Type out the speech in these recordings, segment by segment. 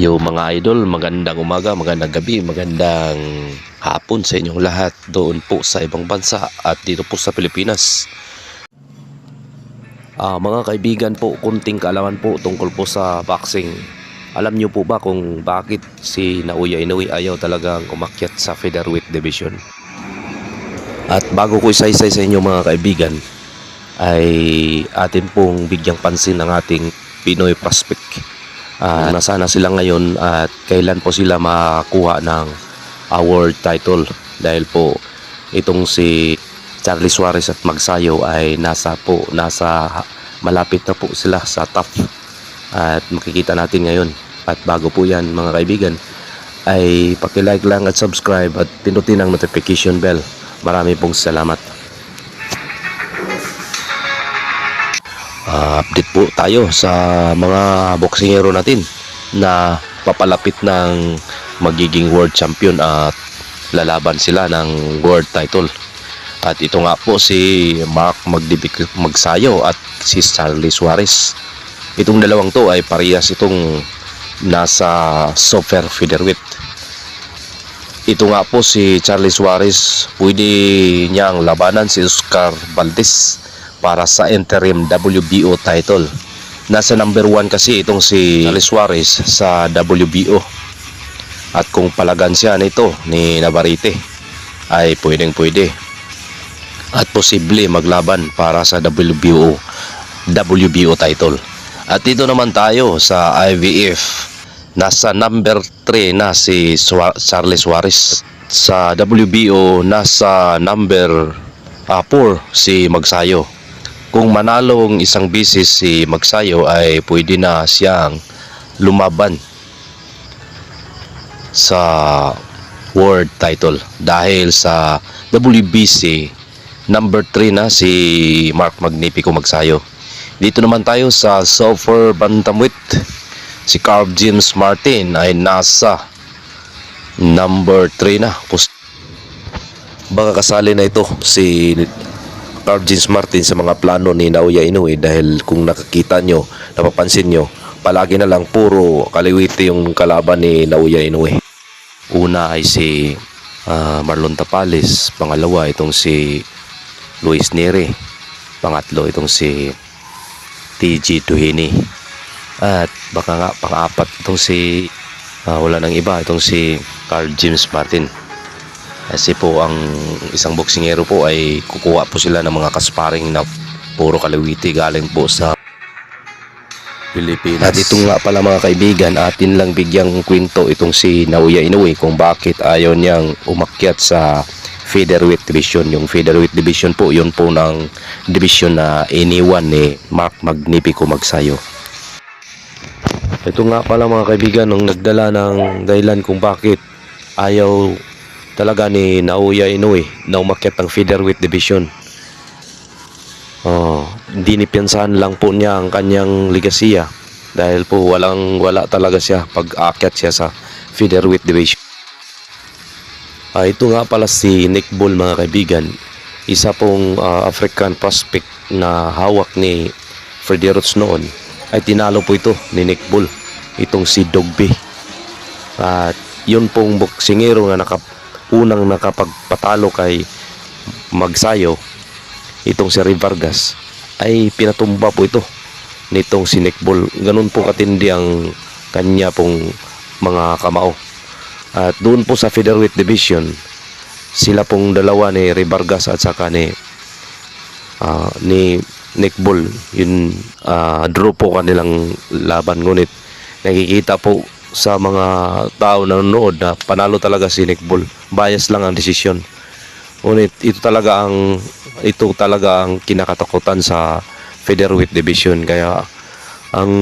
Yo mga idol, magandang umaga, magandang gabi, magandang hapon sa inyong lahat doon po sa ibang bansa at dito po sa Pilipinas. Ah, mga kaibigan po, kunting kaalaman po tungkol po sa boxing. Alam niyo po ba kung bakit si Naoya Inoue ayaw talagang umakyat sa featherweight division? At bago ko isaysay sa inyo mga kaibigan, ay atin pong bigyang pansin ang ating Pinoy prospect. Ah, nasana sila ngayon at kailan po sila makakuha ng award title? Dahil po itong si Charlie Suarez at Magsayo ay nasa po nasa malapit na po sila sa top. At makikita natin ngayon. At bago po yan mga kaibigan ay paki-like lang at subscribe at pindutin ang notification bell. Marami pong salamat Ah, update po tayo sa mga boksingero natin na papalapit ng magiging world champion at lalaban sila ng world title. At ito nga po si Mark Magdibik Magsayo at si Charlie Suarez. Itong dalawang to ay parehas itong nasa super featherweight. Ito nga po si Charlie Suarez, pwede niyang labanan si Oscar Valdez para sa interim WBO title. Nasa number 1 kasi itong si Charlie Suarez sa WBO. At kung palagan siya nito ni Navarrete ay pwedeng pwede. At posible maglaban para sa WBO WBO title. At dito naman tayo sa IVF. Nasa number 3 na si Sua- Charlie Suarez. Sa WBO nasa number 4 si Magsayo. Kung manalo ang isang bisis si Magsayo ay pwede na siyang lumaban sa world title dahil sa WBC number 3 na si Mark Magnifico Magsayo. Dito naman tayo sa Sulfur Bantamweight. Si Carl James Martin ay nasa number 3 na. Baka kasali na ito si James Martin sa mga plano ni Naoya Inoue dahil kung nakakita nyo, napapansin nyo, palagi na lang puro kaliwiti yung kalaban ni Naoya Inoue. Una ay si ah, Marlon Tapales, pangalawa itong si Luis Neri, pangatlo itong si TG Tuhini. At baka nga pang-apat itong si ah, wala nang iba itong si Carl James Martin. Kasi po ang isang boksingero po ay kukuha po sila ng mga kasparing na puro kaliwiti galing po sa Pilipinas. At ito nga pala mga kaibigan, atin lang bigyang kwento itong si Naoya Inoue kung bakit ayaw niyang umakyat sa featherweight division. Yung featherweight division po, yun po ng division na iniwan ni Mark Magnifico Magsayo. Ito nga pala mga kaibigan, nung nagdala ng dahilan kung bakit ayaw talaga ni Naoya Inoue na umakyat ng featherweight division. Oh, hindi nipiyansahan lang po niya ang kanyang ligasiya dahil po walang wala talaga siya pag aakyat siya sa featherweight division. Ah, ito nga pala si Nick Bull mga kaibigan, isa pong ah, African prospect na hawak ni Freddie Roach noon ay tinalo po ito ni Nick Bull, itong si Dogby. At yun pong boksingero na naka, unang nakapagpatalo kay Magsayo itong si Ray ay pinatumba po ito nitong si Nick Bull. Ganun po katindi ang kanya pong mga kamao. At doon po sa featherweight division, sila pong dalawa ni Ray at saka ni ah, ni Nick Bull. Yun ah, draw po kanilang laban ngunit nakikita po sa mga tao na nanonood na panalo talaga si Nick Bull. Bias lang ang desisyon. Ngunit ito talaga ang ito talaga ang kinakatakutan sa featherweight division kaya ang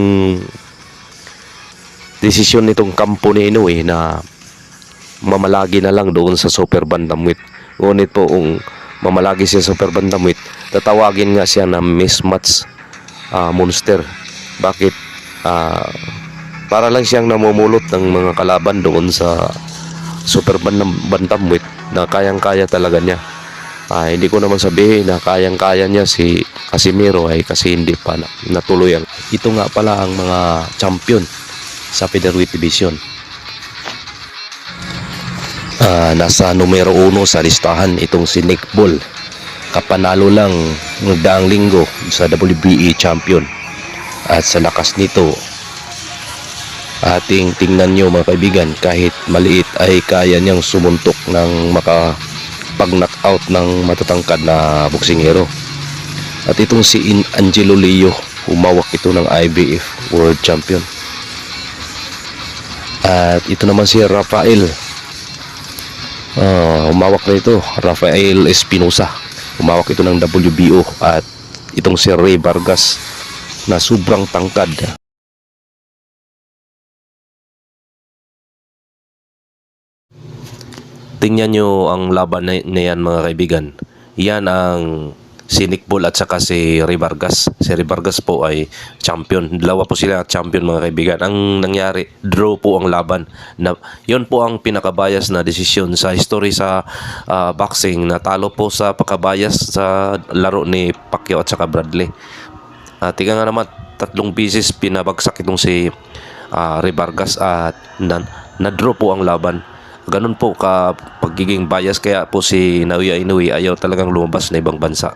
desisyon nitong kampo ni Inoue na mamalagi na lang doon sa super bantamweight. Ngunit po kung mamalagi siya sa super bantamweight, tatawagin nga siya na mismatch ah, monster. Bakit? Ah, para lang siyang namumulot ng mga kalaban doon sa super bantam- bantamweight na kayang-kaya talaga niya. Ah, hindi ko naman sabihin na kayang-kaya niya si Casimiro ay kasi hindi pa na, natuloy ang ito nga pala ang mga champion sa featherweight division. Ah, nasa numero uno sa listahan itong si Nick Bull. Kapanalo lang ng daang linggo sa WBE champion. At sa lakas nito, ating tingnan nyo mga kaibigan, kahit maliit ay kaya niyang sumuntok ng makapag-knockout ng matatangkad na boksingero. At itong si Angelo Leo, humawak ito ng IBF World Champion. At ito naman si Rafael. Ah, humawak na ito, Rafael Espinosa. Humawak ito ng WBO at itong si Ray Vargas na sobrang tangkad. Tingnan nyo ang laban na, na yan mga kaibigan. Yan ang si Nick Bull at saka si Ray. Si Ray po ay champion. Dalawa po sila champion mga kaibigan. Ang nangyari, draw po ang laban. Na, yun po ang pinakabayas na desisyon sa history sa ah, boxing. Natalo po sa pagkabayas sa laro ni Pacquiao at saka Bradley. At tika nga naman, tatlong bisis pinabagsak itong si ah, Ray at na, na-draw po ang laban. Ganun po ka pagiging bias kaya po si Naoya Inoue ayaw talagang lumabas na ibang bansa.